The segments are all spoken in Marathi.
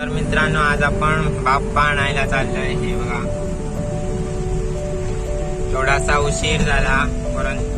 तर मित्रांनो आज आपण बाप्पा आणायला चाललोय. हे बघा. थोडासा उशीर झाला परंतु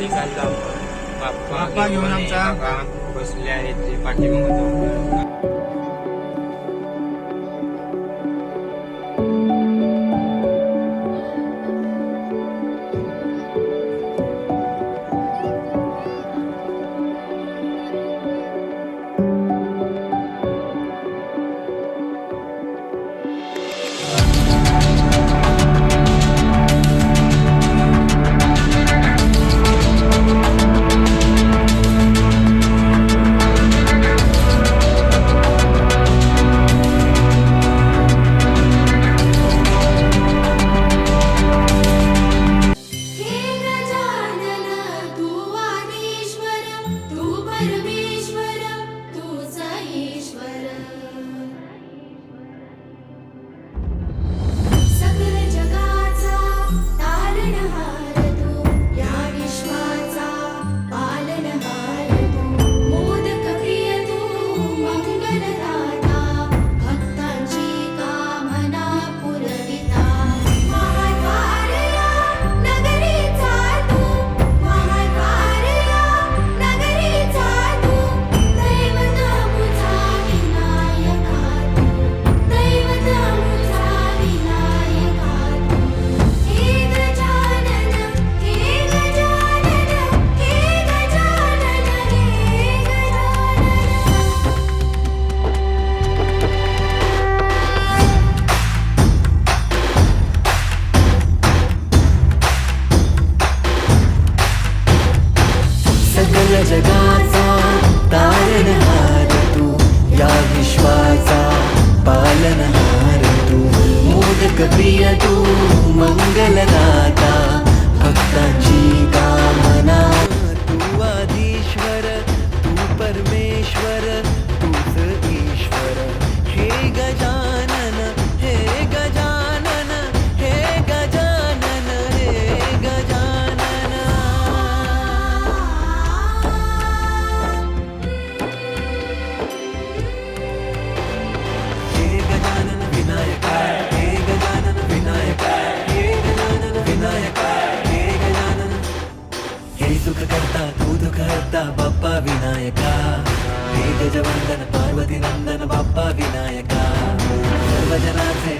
निकाल बाप्पा घेऊन आमचा बसले आहेत ते पाठीमागून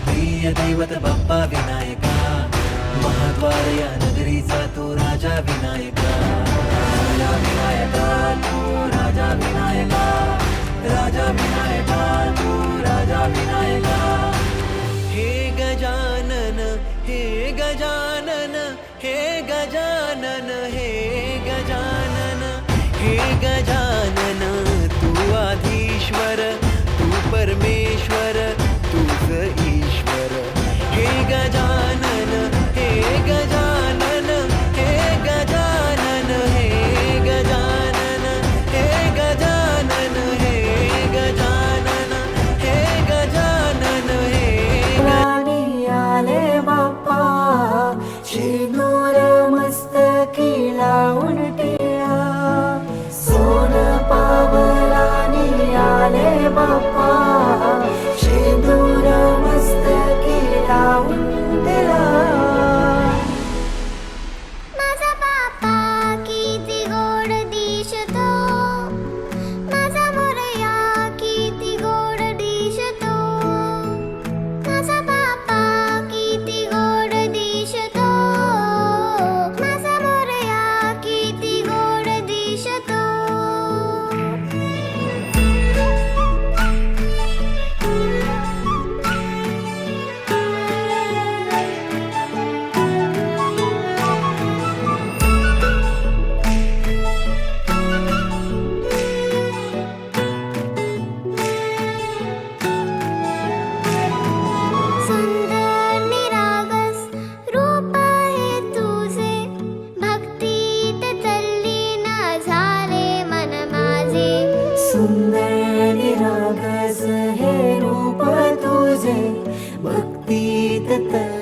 प्रिय दैवत बाप्पा विनायका महाद्वार या नगरीचा तो राजा विनायका राजा विनायका तू राजा विनायका राजा विनायका. you the